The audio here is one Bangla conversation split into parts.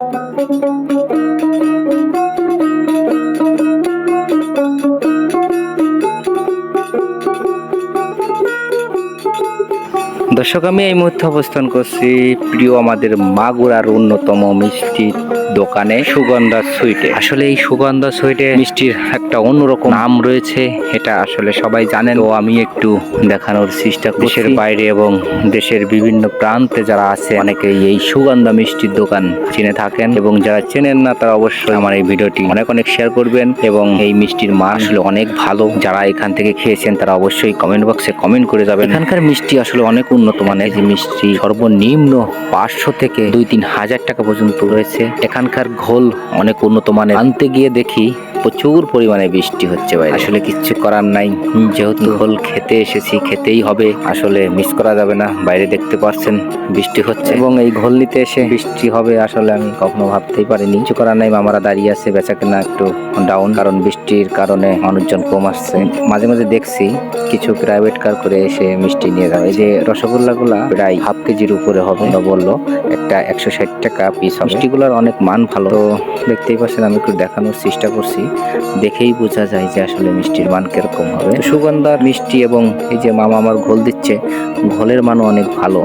Thank you. দর্শক, আমি এই মুহূর্তে অবস্থান করছি প্রিয় আমাদের মাগুরার অন্যতম মিষ্টি দোকানে, সুগন্ধা সুইটে। আসলে এই সুগন্ধা সুইটে মিষ্টির একটা অন্যরকম নাম রয়েছে, এটা আসলে সবাই জানেন। ও আমি একটু দেখানোর চেষ্টা। দেশের বাইরে এবং দেশের বিভিন্ন প্রান্তে যারা আছে অনেকেই এই সুগন্ধা মিষ্টির দোকান চিনে থাকেন এবং যারা চেনেন না, তারা অবশ্যই আমার এই ভিডিওটি অনেক অনেক শেয়ার করবেন এবং এই মিষ্টির মান আসলে অনেক ভালো। যারা এখান থেকে খেয়েছেন, তারা অবশ্যই কমেন্ট বক্সে কমেন্ট করে যাবেন। এখানকার মিষ্টি আসলে অনেক উন্নত মানের যে মিষ্টি সর্বনিম্ন পাঁচশো থেকে দুই তিন হাজার টাকা পর্যন্ত রয়েছে। এখানকার ঘোল অনেক উন্নত মানের। আনতে গিয়ে দেখি প্রচুর পরিমাণে বৃষ্টি হচ্ছে ভাই। আসলে কিচ্ছু করার নাই। যেহেতু ঘোল খেতে এসেছি, খেতেই হবে। আসলে মিস করা যাবে না। বাইরে দেখতে পাচ্ছেন, বৃষ্টি হচ্ছে। এবং এই ঘোল নিতে এসে বৃষ্টি হবে আসলে আমি কখনো ভাবতেই পারিনি। কিছু করার নাই, মামারা দাঁড়িয়ে আছে বেচা কেনা একটু ডাউন কারণ বৃষ্টির কারণে মানুষজন কম আসছে। মাঝে মাঝে দেখছি কিছু প্রাইভেট কার করে এসে মিষ্টি নিয়ে যাবে। এই যে রসগোল্লা গুলা প্রায় হাফ কেজির উপরে হবে। বলল, একটা একশো ষাট টাকা পিস মিষ্টিগুলোর অনেক মান ভালো। তো দেখতেই পাচ্ছেন, আমি একটু দেখানোর চেষ্টা করছি। দেখেই বোঝা যায় যে আসলে মিষ্টির মান কীরকম হবে। সুগন্ধার মিষ্টি এবং এই যে মামা আমার ঘোল দিচ্ছে, ঘোলের মানও অনেক ভালো।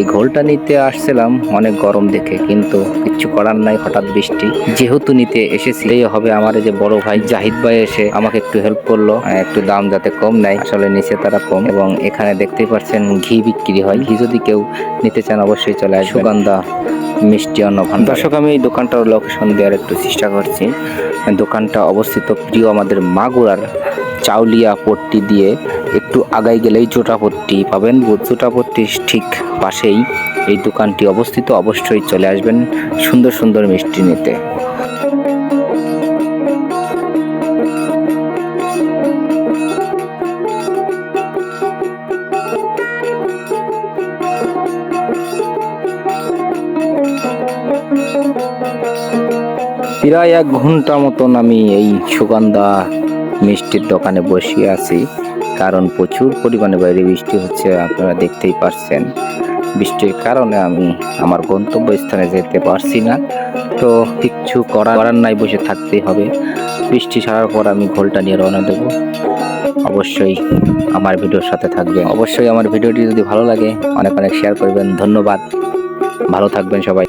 এই ঘোলটা নিতে আসছিলাম অনেক গরম দেখে কিন্তু কিচ্ছু করার নাই হঠাৎ বৃষ্টি। যেহেতু নিতে এসেছি এই হবে আমার এই যে বড় ভাই জাহিদ ভাই এসে আমাকে একটু হেল্প করল। আহ, একটু দাম যাতে কম নাই আসলে নিচে তারা কম। এবং এখানে দেখতেই পাচ্ছেন ঘি বিক্রি হয়। ঘি যদি কেউ নিতে চান অবশ্যই চলে আসবে সুগন্ধা মিষ্টি অন্ন ভান্ডার দর্শক আমি এই দোকানটার লোকেশন দেওয়ার একটু চেষ্টা করছি। দোকানটা অবস্থিত প্রিয় আমাদের মাগুরার চাউলিয়া পট্টি দিয়ে। একটু আগাই গেলেই চোটাপট্টি পাবেন। চোটাপট্টির ঠিক পাশেই এই দোকানটি অবস্থিত। অবশ্যই চলে আসবেন সুন্দর সুন্দর মিষ্টি নিতে। প্রায় এক ঘণ্টা মতন আমি এই সুগন্ধা মিষ্টির দোকানে বসে আছি। কারণ প্রচুর পরিমাণে বাইরে বৃষ্টি হচ্ছে, আপনারা দেখতেই পারছেন। বৃষ্টির কারণে আমি আমার গন্তব্যস্থানে যেতে পারছি না। তো কিচ্ছু করার করার নাই, বসে থাকতেই হবে। বৃষ্টি ছাড়ার পর আমি ঘোলটা নিয়ে রওনা দেবো। অবশ্যই আমার ভিডিওর সাথে থাকবে অবশ্যই আমার ভিডিওটি যদি ভালো লাগে, অনেক অনেক শেয়ার করবেন। ধন্যবাদ। ভালো থাকবেন সবাই।